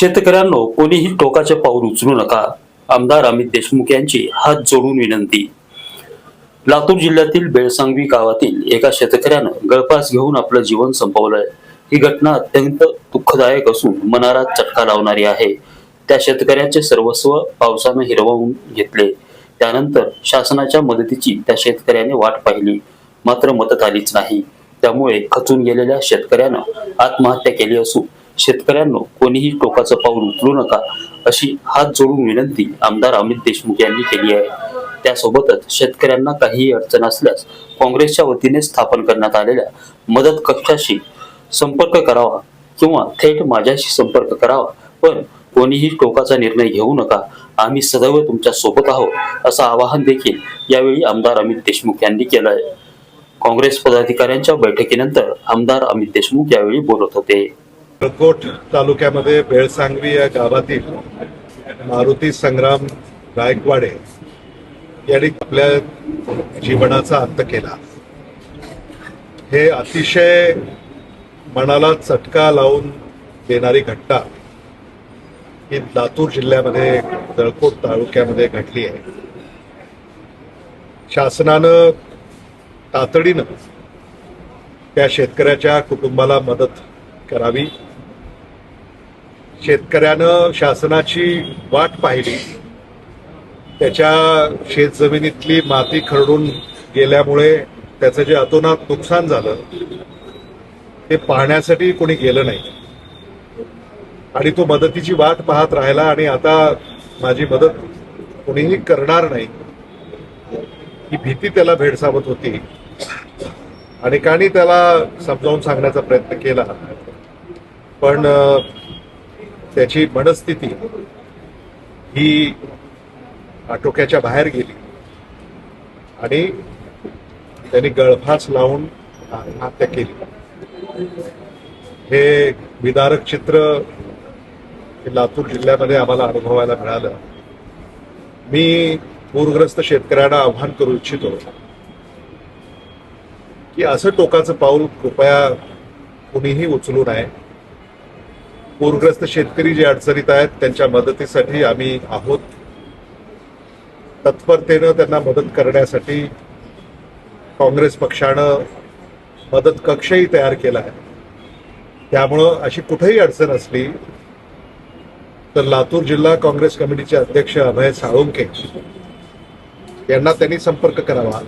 शेतकऱ्यांनो कोणीही टोकाचे पाऊल उचलू नका. आमदार अमित देशमुख यांची हात जोडून विनंती. लातूर जिल्ह्यातील बेळसांगवी गावातील एका शेतकऱ्यानं गळफास घेऊन आपलं जीवन संपवलंय. ही घटना अत्यंत दुःखदायक असून मनाला चटका लावणारी आहे. त्या शेतकऱ्याचे सर्वस्व पावसानं हिरवून घेतले. त्यानंतर शासनाच्या मदतीची त्या शेतकऱ्याने वाट पाहिली. मात्र मदत आलीच नाही. त्यामुळे खचून गेलेल्या शेतकऱ्यानं आत्महत्या केली असून शेतकऱ्यांनो कोणीही टोकाचं पाऊल उचलू नका अशी हात जोडून विनंती आमदार अमित देशमुख यांनी केली आहे. त्यासोबतच शेतकऱ्यांना काहीही अडचण असल्यास काँग्रेसच्या वतीने स्थापन करण्यात आलेल्या मदत कक्षाशी संपर्क करावा किंवा थेट माझ्याशी संपर्क करावा पण कोणीही टोकाचा निर्णय घेऊ नका. आम्ही सदैव तुमच्यासोबत आहोत असं आवाहन देखील यावेळी आमदार अमित देशमुख यांनी केलं आहे. काँग्रेस पदाधिकाऱ्यांच्या बैठकीनंतर आमदार अमित देशमुख यावेळी बोलत होते. अकोट तालुक्यामध्ये बेळसांगवी या गावातील मारुती संग्राम गायकवाडे यांनी आपल्या जीवनाचा अंत केला. हे अतिशय मनाला चटका लावून देणारी घटना ही लातूर जिल्ह्यामध्ये जळकोट तालुक्यामध्ये घडली आहे. शासनानं तातडीनं त्या शेतकऱ्याच्या कुटुंबाला मदत करावी. शेतकऱ्यानं शासनाची वाट पाहिली. त्याच्या शेतजमिनीतली माती खरडून गेल्यामुळे त्याचं जे अतोनात नुकसान झालं ते पाहण्यासाठी कोणी गेलं नाही. आणि तो मदतीची वाट पाहत राहिला आणि आता माझी मदत कोणीही करणार नाही. ही भीती त्याला भेडसावत होती. अनेकांनी त्याला समजावून सांगण्याचा प्रयत्न केला. पण त्याची मनस्थिती ही आटोक्याच्या बाहेर गेली. आणि त्यांनी गळफास लावून आत्महत्या केली. हे विदारक चित्र हे लातूर जिल्ह्यामध्ये आम्हाला अनुभवायला मिळालं. मी पूरग्रस्त शेतकऱ्यांना आव्हान करू इच्छितो की असं टोकाचं पाऊल कृपया कुणीही उचलू नये. पूरग्रस्त शेतकरी जे अडचणीत आहेत त्यांच्या मदतीसाठी आम्ही आहोत. तत्परतेनं त्यांना मदत करण्यासाठी काँग्रेस पक्षानं मदत कक्षही तयार केला आहे. त्यामुळं अशी कुठेही अडचण असली तर लातूर जिल्हा काँग्रेस कमिटीचे अध्यक्ष अभय साळुंके यांना त्यांनी संपर्क करावा.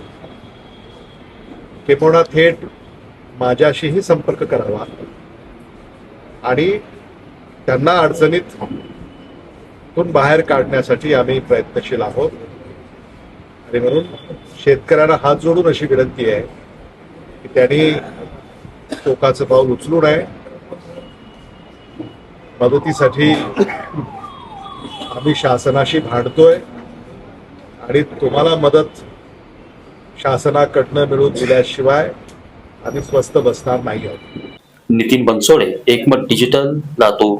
किंवा थेट माझ्याशीही संपर्क करावा. आणि त्यांना अडचणीत तून बाहेर काढण्यासाठी आम्ही प्रयत्नशील आहोत. आणि म्हणून शेतकऱ्यांना हात जोडून अशी विनंती आहे की त्यांनी टोकाचं पाऊल उचलू नये. मदतीसाठी आम्ही शासनाशी भांडतोय आणि तुम्हाला मदत शासनाकडनं मिळून दिल्याशिवाय आम्ही स्वस्त बसणार नाही आहोत. Nitin Bansode Ekmat digital Latur.